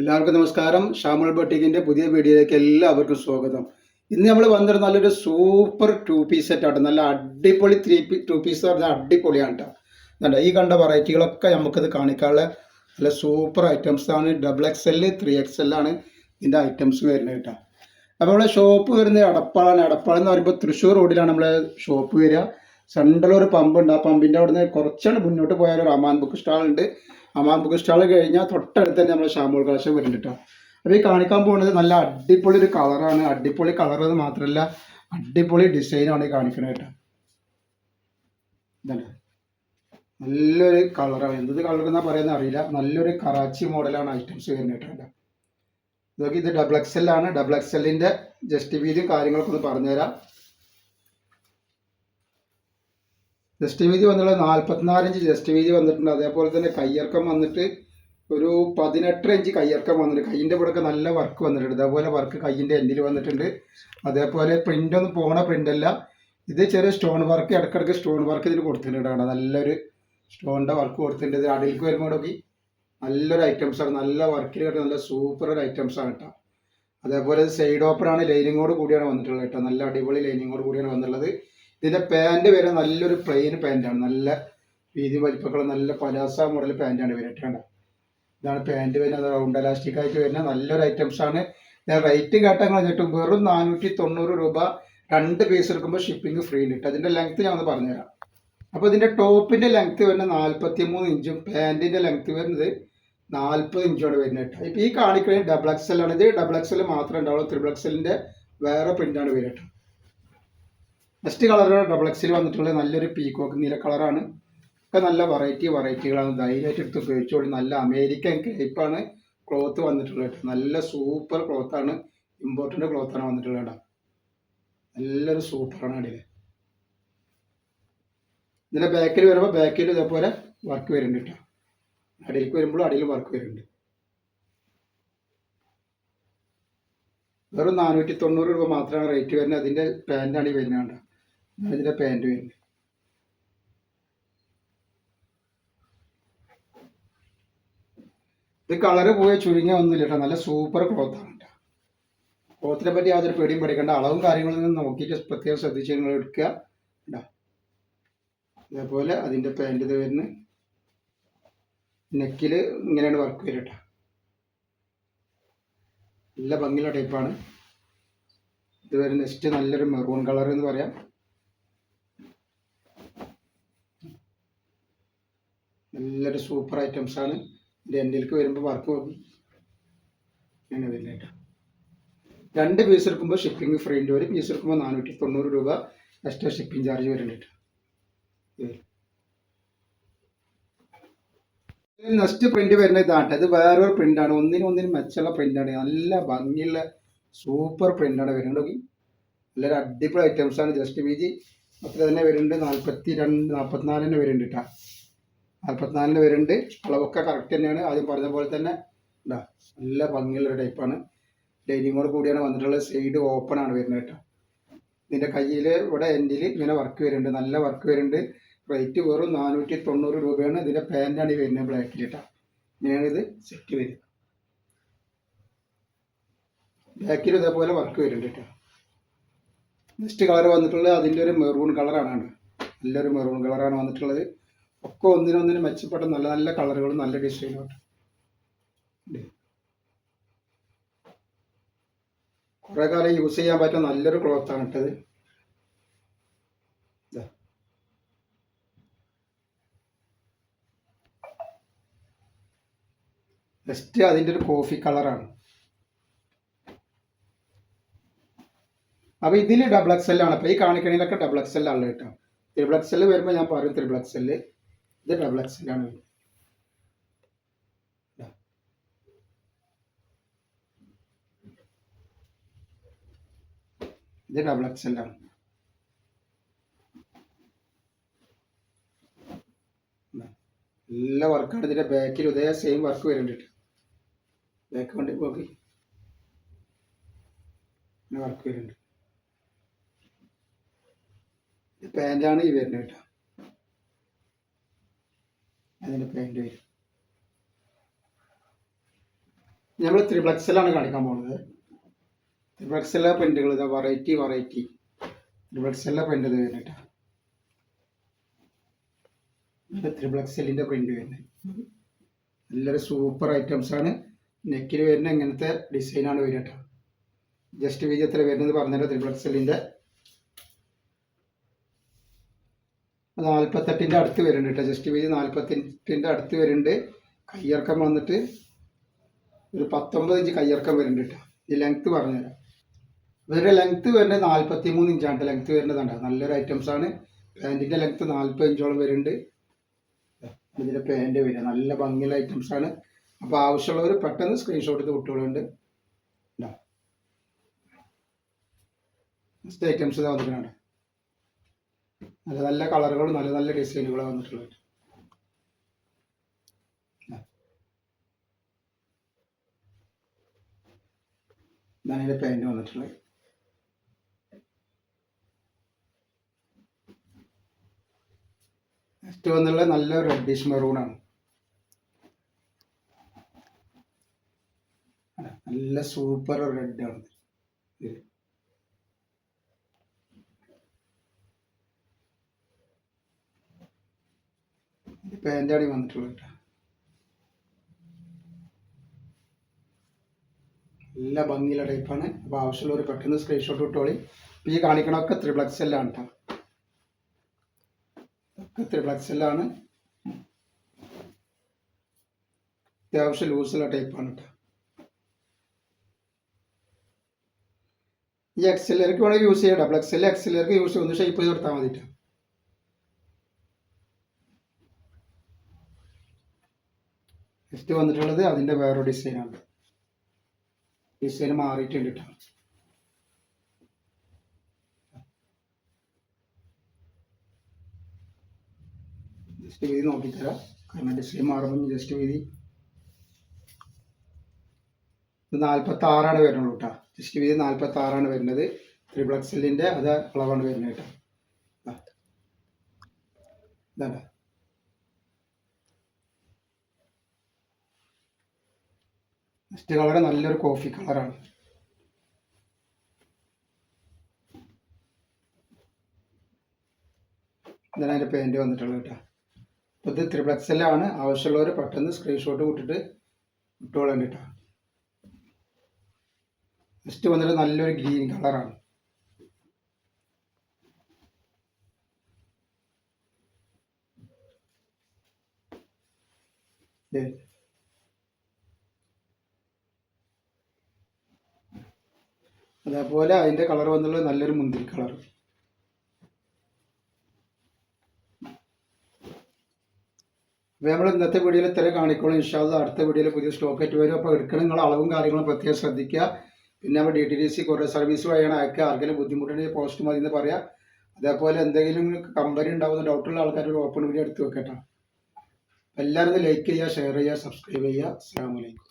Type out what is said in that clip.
എല്ലാവർക്കും നമസ്കാരം. ഷാമുൽ ബട്ടിക്കിന്റെ പുതിയ വീഡിയോയിലേക്ക് എല്ലാവർക്കും സ്വാഗതം. ഇന്ന് നമ്മൾ വന്നിട്ട് നല്ലൊരു സൂപ്പർ ടു പീസ് സെറ്റ് ആണ് നല്ല അടിപൊളി ത്രീ പീ ടു പീസ് പറഞ്ഞാൽ അടിപൊളിയാണ് കേട്ടോ ഈ കണ്ട വെറൈറ്റികളൊക്കെ നമുക്കത് കാണിക്കാനുള്ള നല്ല സൂപ്പർ ഐറ്റംസ് ആണ്. Double X L three X L ആണ് ഇതിന്റെ ഐറ്റംസ് വരുന്നത് കേട്ടോ അപ്പോൾ നമ്മളെ ഷോപ്പ് വരുന്നത് എടപ്പാളാണ്. എടപ്പാളം എന്ന് പറയുമ്പോൾ തൃശ്ശൂർ റോഡിലാണ് നമ്മളെ ഷോപ്പ് വരിക. സെൻട്രൽ ഒരു പമ്പ് ഉണ്ട്. ആ പമ്പിന്റെ അവിടുന്ന് കുറച്ചാണ് മുന്നോട്ട് പോയാൽ റഹ്മാൻ ബുക്ക് സ്റ്റാൾ ഉണ്ട്. അമാൻ ബുക്ക് സ്റ്റാൾ കഴിഞ്ഞാൽ തൊട്ടടുത്ത് തന്നെ നമ്മൾ ഷാമൂൾ കളക്ഷൻ വരുന്നുണ്ട് കേട്ടോ അപ്പോൾ ഈ കാണിക്കാൻ പോകുന്നത് നല്ല അടിപൊളി ഒരു കളറാണ് അടിപൊളി കളർ എന്ന് മാത്രമല്ല അടിപൊളി ഡിസൈനാണ് ഈ കാണിക്കുന്നത് കേട്ടോ ഇതല്ലേ നല്ലൊരു കളറാണ് എന്ത് കളർ എന്നാ പറയുന്നത് അറിയില്ല. നല്ലൊരു കറാച്ചി മോഡലാണ് ഐറ്റംസ് വരുന്നത് കേട്ടോ ഇതൊക്കെ ഇത് ഡബിൾ എക്സ് ആണ്. ഡബിൾ എക്സ് എല്ലിന്റെ ജസ്റ്റ് വീതിയും കാര്യങ്ങളൊക്കെ ഒന്ന് പറഞ്ഞുതരാം. ജസ്റ്റ് വീതി വന്നിട്ടുള്ളത് നാൽപ്പത്തിനാല് ഇഞ്ച് ജസ്റ്റ് വീതി വന്നിട്ടുണ്ട്. അതേപോലെ തന്നെ കയ്യർക്കം വന്നിട്ട് ഒരു പതിനെട്ടര ഇഞ്ച് കയ്യർക്കം വന്നിട്ടുണ്ട്. കയ്യിന്റെ ഇവിടെയൊക്കെ നല്ല വർക്ക് വന്നിട്ടുണ്ട്. അതേപോലെ വർക്ക് കയ്യിന്റെ എൻഡിൽ വന്നിട്ടുണ്ട്. അതേപോലെ പ്രിന്റ് ഒന്നും പോണ പ്രിന്റ് അല്ല. ഇത് ചെറിയ സ്റ്റോൺ വർക്ക് ഇടയ്ക്കിടയ്ക്ക് സ്റ്റോൺ വർക്ക് ഇതിന് കൊടുത്തിട്ടുണ്ട് നല്ലൊരു സ്റ്റോണിന്റെ വർക്ക് കൊടുത്തിട്ടുണ്ട്. ഇത് അടിയിലേക്ക് വരുമ്പോൾ നോക്കി. നല്ലൊരു ഐറ്റംസ് ആണ്. നല്ല വർക്കിൽ കേട്ടോ നല്ല സൂപ്പർ ഒരു ഐറ്റംസ് ആണ് കേട്ടോ. അതേപോലെ സൈഡ് ഓപ്പൺ ആണ്. ലൈനിങ്ങോട് കൂടിയാണ് വന്നിട്ടുള്ളത് കേട്ടോ. നല്ല അടിപൊളി ലൈനിങ്ങോട് കൂടിയാണ് വന്നിട്ടുള്ളത്. ഇതിന്റെ പാന്റ് വരെ നല്ലൊരു പ്ലെയിൻ പാന്റാണ് നല്ല വീതി വലിപ്പക്കൾ നല്ല പലാസ മോഡൽ പാന്റാണ് വരട്ടേണ്ട ഇതാണ് പാന്റ് വരുന്നത്. റൗണ്ട് ഇലാസ്റ്റിക് ആയിട്ട് വരുന്ന നല്ലൊരു ഐറ്റംസ് ആണ്. ഞാൻ റേറ്റ് കേട്ടാൽ കഴിഞ്ഞിട്ടും വെറും നാനൂറ്റി തൊണ്ണൂറ് രൂപ രണ്ട് പീസ് എടുക്കുമ്പോൾ ഷിപ്പിംഗ് ഫ്രീ ഉണ്ട് അതിന്റെ ലെങ്ത് ഞാൻ ഒന്ന് പറഞ്ഞുതരാം. അപ്പോൾ ഇതിന്റെ ടോപ്പിന്റെ ലെങ്ത് വരുന്നത് നാൽപ്പത്തി മൂന്ന് ഇഞ്ചും പാന്റിന്റെ ലെങ്ത് വരുന്നത് നാൽപ്പത് ഇഞ്ചോടെ വരുന്നത് കേട്ടോ. ഈ കാണിക്കുന്നത് ഡബിൾ എക്സൽ ആണ്. ഇത് ഡബിൾ എക്സൽ മാത്രമേ ഉണ്ടാവുള്ളൂ. ത്രിബിൾ എക്സലിന്റെ വേറെ പ്രിന്റാണ് വരുന്നത് കേട്ടോ. നെക്സ്റ്റ് കളർ ഡബിൾ എക്സിൽ വന്നിട്ടുള്ള നല്ലൊരു പീക്കോക്ക് നീല കളറാണ് ഒക്കെ നല്ല വെറൈറ്റി വെറൈറ്റികളാണ് ധൈര്യമായിട്ട് എടുത്ത് ഉപയോഗിച്ചോളൂ നല്ല അമേരിക്കൻ കേപ്പാണ് ക്ലോത്ത് വന്നിട്ടുള്ളത് നല്ല സൂപ്പർ ക്ലോത്താണ് ഇമ്പോർട്ടന്റ് ക്ലോത്താണ് വന്നിട്ടുള്ളത് കേട്ടോ. നല്ലൊരു സൂപ്പറാണ് അടിയിൽ ഇതിന്റെ ബാക്കിൽ വരുമ്പോൾ ബാക്കിൽ ഇതേപോലെ വർക്ക് വരുന്നുണ്ട് കേട്ടോ. അടിയിലേക്ക് വരുമ്പോൾ അടിയിൽ വർക്ക് വരുന്നുണ്ട്. വെറും നാനൂറ്റി തൊണ്ണൂറ് രൂപ മാത്രമാണ് റേറ്റ് വരുന്നത്. അതിന്റെ പാന്റാണ് ഈ വരുന്നത് ഇതിന്റെ പാന്റ് വരുന്നത് ഇത് കളറ് പോയ ചുരുങ്ങിയ ഒന്നുമില്ല കേട്ടോ നല്ല സൂപ്പർ ക്ലോത്ത് കേട്ടോ ക്ലോത്തിനെ പറ്റി യാതൊരു പേടിയും പഠിക്കേണ്ട അളവും കാര്യങ്ങളും നിന്ന് നോക്കിയിട്ട് പ്രത്യേകം ശ്രദ്ധിച്ച് നിങ്ങൾ എടുക്കുക അതേപോലെ അതിന്റെ പാന്റ് ഇത് വരുന്ന. നെക്കിൽ ഇങ്ങനെയാണ് വർക്ക് കേട്ടോ നല്ല ഭംഗിയുള്ള ടൈപ്പാണ് ഇത് വരുന്ന നെക്സ്റ്റ് നല്ലൊരു മെറൂൺ കളർ എന്ന് പറയാം. നല്ലൊരു സൂപ്പർ ഐറ്റംസ് ആണ് ഇതിന്റെ എൻഡിലേക്ക് വരുമ്പോൾ വർക്ക് അങ്ങനെ രണ്ട് പീസ് എടുക്കുമ്പോൾ ഷിപ്പിംഗ് ഫ്രീ ഉണ്ട് ഒരു പീസ് എടുക്കുമ്പോൾ നാനൂറ്റി തൊണ്ണൂറ് രൂപ എക്സ്ട്രാ ഷിപ്പിംഗ് ചാർജ് വരുന്നുണ്ട് നെക്സ്റ്റ് പ്രിന്റ് വരുന്ന ഇതാണ് ഇത് വേറൊരു പ്രിന്റാണ് ഒന്നിനും ഒന്നിനും മെച്ചമുള്ള പ്രിന്റാണ് നല്ല ഭംഗിയുള്ള സൂപ്പർ പ്രിന്റാണ് വരുന്നത് നോക്കി. നല്ലൊരു അടിപൊളി ഐറ്റംസ് ആണ് ജസ്റ്റ് വീതി അത്ര തന്നെ വരുന്നുണ്ട്. നാൽപ്പത്തി രണ്ട് നാൽപ്പത്തിനാലിന് വരുന്നുണ്ട് കേട്ടോ നാൽപ്പത്തിനാലിന് വരുന്നുണ്ട് അളവൊക്കെ കറക്റ്റ് തന്നെയാണ്. ആദ്യം പറഞ്ഞ പോലെ തന്നെ ഉണ്ടാ നല്ല ഭംഗിയുള്ള ടൈപ്പാണ് ലൈനിങ്ങോട് കൂടിയാണ് വന്നിട്ടുള്ളത്. സൈഡ് ഓപ്പൺ ആണ് വരുന്നത് കേട്ടോ. ഇതിന്റെ കയ്യിൽ ഇവിടെ എൻഡിൽ ഇങ്ങനെ വർക്ക് വരുന്നുണ്ട്. നല്ല വർക്ക് വരുന്നുണ്ട്. റേറ്റ് വെറും നാനൂറ്റി തൊണ്ണൂറ് രൂപയാണ് ഇതിന്റെ പാന്റാണ് ഈ വരുന്നത് ബ്ലാക്കിൽ കേട്ടോ. ഇങ്ങനെയാണ് ഇത് സെറ്റ് വരിക ബാക്കിൽ ഇതേപോലെ വർക്ക് വരുന്നുണ്ട് കേട്ടോ. നെക്സ്റ്റ് കളർ വന്നിട്ടുള്ളത് അതിന്റെ ഒരു മെറൂൺ കളറാണ്. നല്ലൊരു മെറൂൺ കളറാണ് വന്നിട്ടുള്ളത്. ഒക്കെ ഒന്നിനൊന്നിനും മെച്ചപ്പെട്ട നല്ല നല്ല കളറുകളും നല്ല ഡിസൈനും കുറെ കാലം യൂസ് ചെയ്യാൻ പറ്റുന്ന നല്ലൊരു ക്ലോത്ത് ആണ് ഇട്ടത്. ജസ്റ്റ് അതിന്റെ ഒരു കോഫി കളറാണ് അപ്പോൾ ഇതിൽ ഡബിൾ എക്സ് എൽ ആണ്. അപ്പോൾ ഈ കാണിക്കണേലൊക്കെ ഡബിൾ എക്സ് എൽ ആണ് കേട്ടോ. ത്രിബിൾ എക്സ് എൽ വരുമ്പോൾ ഞാൻ പറയും ത്രിബിൾ എക്സ് എൽ ഇത് ഡബിൾ എക്സ് എൽ ആണ് വരുന്നത്. ഇതാ. ഡബിൾ എക്സ് എൽ ആണ്. എല്ലാ വർക്കാണ് ഇതിന്റെ ബാക്കിൽ ഇതേ സെയിം വർക്ക് വരുന്നുണ്ട് ബാക്ക് കൊണ്ട് നോക്കി വർക്ക് വരുന്നുണ്ട്. ഇത് പാന്റാണ് ഈ വരുന്നത് കേട്ടോ. അതിന്റെ പാന്റ് വരും. നമ്മൾ ത്രിപ്ലക്സിലാണ് കാണിക്കാൻ പോകുന്നത് ത്രിപ്ലക്സിലെ പ്രിന്റുകൾ ഇതാ വെറൈറ്റി വെറൈറ്റി ത്രിപ്ലക്സിലെ പ്രിന്റ് ഇത് വരുന്നിട്ട് ത്രിപ്ലക്സലിന്റെ പ്രിന്റ് വരുന്നത്. നല്ലൊരു സൂപ്പർ ഐറ്റംസ് ആണ്. നെക്കിൽ വരുന്ന ഇങ്ങനത്തെ ഡിസൈനാണ് വരിക കേട്ടോ ജസ്റ്റ് വിജയത്തിൽ വരുന്നത് പറഞ്ഞല്ലോ ത്രിപ്ലക്സലിന്റെ നാൽപ്പത്തെട്ടിന്റെ അടുത്ത് വരുന്നുണ്ട് കേട്ടോ ജസ്റ്റ് വീതി നാൽപ്പത്തെട്ടിന്റെ അടുത്ത് വരുന്നുണ്ട്. കയ്യിറക്കം വന്നിട്ട് ഒരു പത്തൊമ്പത് ഇഞ്ച് കയ്യിറക്കം വരുന്നുണ്ട് കേട്ടോ ഈ ലെങ്ത്ത് പറഞ്ഞുതരാം. ഇവരുടെ ലെങ്ത്ത് വരുന്നത് നാൽപ്പത്തി മൂന്ന് ഇഞ്ചാണ് ലെങ്ത്ത് വരുന്നതാണ് നല്ലൊരു ഐറ്റംസ് ആണ്. പാന്റിന്റെ ലെങ്ത്ത് നാൽപ്പത് ഇഞ്ചോളം വരുന്നുണ്ട്. ഇതിന്റെ പാന്റ് വരിക. നല്ല ഭംഗിയുള്ള ഐറ്റംസ് ആണ്. അപ്പോൾ ആവശ്യമുള്ളവർ പെട്ടെന്ന് സ്ക്രീൻഷോട്ട് എടുത്ത് വിട്ടുകൊള്ളുന്നുണ്ട് ഐറ്റംസ് ഇതാ വന്നിട്ടുണ്ട് നല്ല നല്ല കളറുകളും നല്ല നല്ല ഡിസൈനുകളും വന്നിട്ടുള്ളത്. ഇതാണ് ഇതിന്റെ പാന്റ് വന്നിട്ടുള്ളത്. നെക്സ്റ്റ് വന്നുള്ള നല്ല റെഡിഷ് മെറൂൺ ആണ്. നല്ല സൂപ്പർ റെഡ് ഇത്. ഇത് അടി കേട്ടോ. നല്ല ഭംഗിയുള്ള ടൈപ്പാണ് അപ്പോൾ ആവശ്യമുള്ളവർ പെട്ടെന്ന് സ്ക്രീൻഷോട്ട് ഇട്ടോളി. ഇപ്പോൾ ഈ കാണിക്കണമൊക്കെ ത്രിപ്ലക്സ് എല്ലാണ് കേട്ടോ ഒക്കെ ത്രിപ്ലക്സ് എല്ലാണ് അത്യാവശ്യം ലൂസുള്ള ടൈപ്പാണ് കേട്ടോ ഈ എക്സലർക്ക് വേണമെങ്കിൽ യൂസ് ചെയ്യാം. ഡബിൾ എക്സൽ എക്സലർക്ക് യൂസ് ചെയ്യുന്ന ഷേപ്പ് ചെയ്ത് കൊടുത്താൽ മതി. നെക്സ്റ്റ് വന്നിട്ടുള്ളത് അതിന്റെ വേറൊരു ഡിസൈനാണ്. ഡിസൈൻ മാറിയിട്ടുണ്ട് ജസ്റ്റ് വീതി നോക്കിത്തരാം. കാരണം ഡിസൈൻ മാറുമ്പോൾ ജസ്റ്റ് വീതി ഇത് നാൽപ്പത്തി ആറാണ് വരുന്നത് കേട്ടോ ജസ്റ്റ് വീതി നാൽപ്പത്തി ആറാണ് വരുന്നത് ത്രിപ്ലക്സലിന്റെ അത് അളവാണ് വരുന്നത് കേട്ടോ ദാ. നെക്സ്റ്റ് കളർ നല്ലൊരു കോഫി കളറാണ് ഇതാണ് അതിന്റെ പെയിന്റ് വന്നിട്ടുള്ളത് കേട്ടോ. അപ്പോൾ ഇത് ത്രിബിൾ എക്സലാണ് ആവശ്യമുള്ളവർ പെട്ടെന്ന് സ്ക്രീൻഷോട്ട് വിട്ടിട്ട് ഇട്ടോളാൻ കേട്ടോ. നെക്സ്റ്റ് വന്നിട്ട് നല്ലൊരു ഗ്രീൻ കളറാണ് ദേ. അതേപോലെ അതിന്റെ കളർ വന്നുള്ളത് നല്ലൊരു മുന്തിരി കളർ അപ്പോൾ നമ്മൾ ഇന്നത്തെ വീഡിയോയിൽ ഇത്ര കാണിക്കോളും ഇൻഷാല്ല അടുത്ത വീഡിയോയിൽ പുതിയ സ്റ്റോക്ക് ആയിട്ട് വരും. അപ്പോൾ എടുക്കണം നിങ്ങൾ അളവും കാര്യങ്ങളും പ്രത്യേകം ശ്രദ്ധിക്കുക. പിന്നെ നമ്മൾ ഡി ടി ഡി സി കുറേ സർവീസ് വഴിയാണ് അയക്കുക ആർക്കെങ്കിലും ബുദ്ധിമുട്ടുണ്ടെങ്കിൽ പോസ്റ്റ് മതി എന്ന് പറയാം. അതേപോലെ എന്തെങ്കിലും കമ്പനി ഉണ്ടാവുന്ന ഡൗട്ടുള്ള ആൾക്കാർ ഒരു ഓപ്പൺ വീഡിയോ എടുത്ത് വെക്കട്ടെ. എല്ലാവരും ലൈക്ക് ചെയ്യുക ഷെയർ ചെയ്യുക സബ്സ്ക്രൈബ് ചെയ്യുക. അസ്സാം വലൈക്കും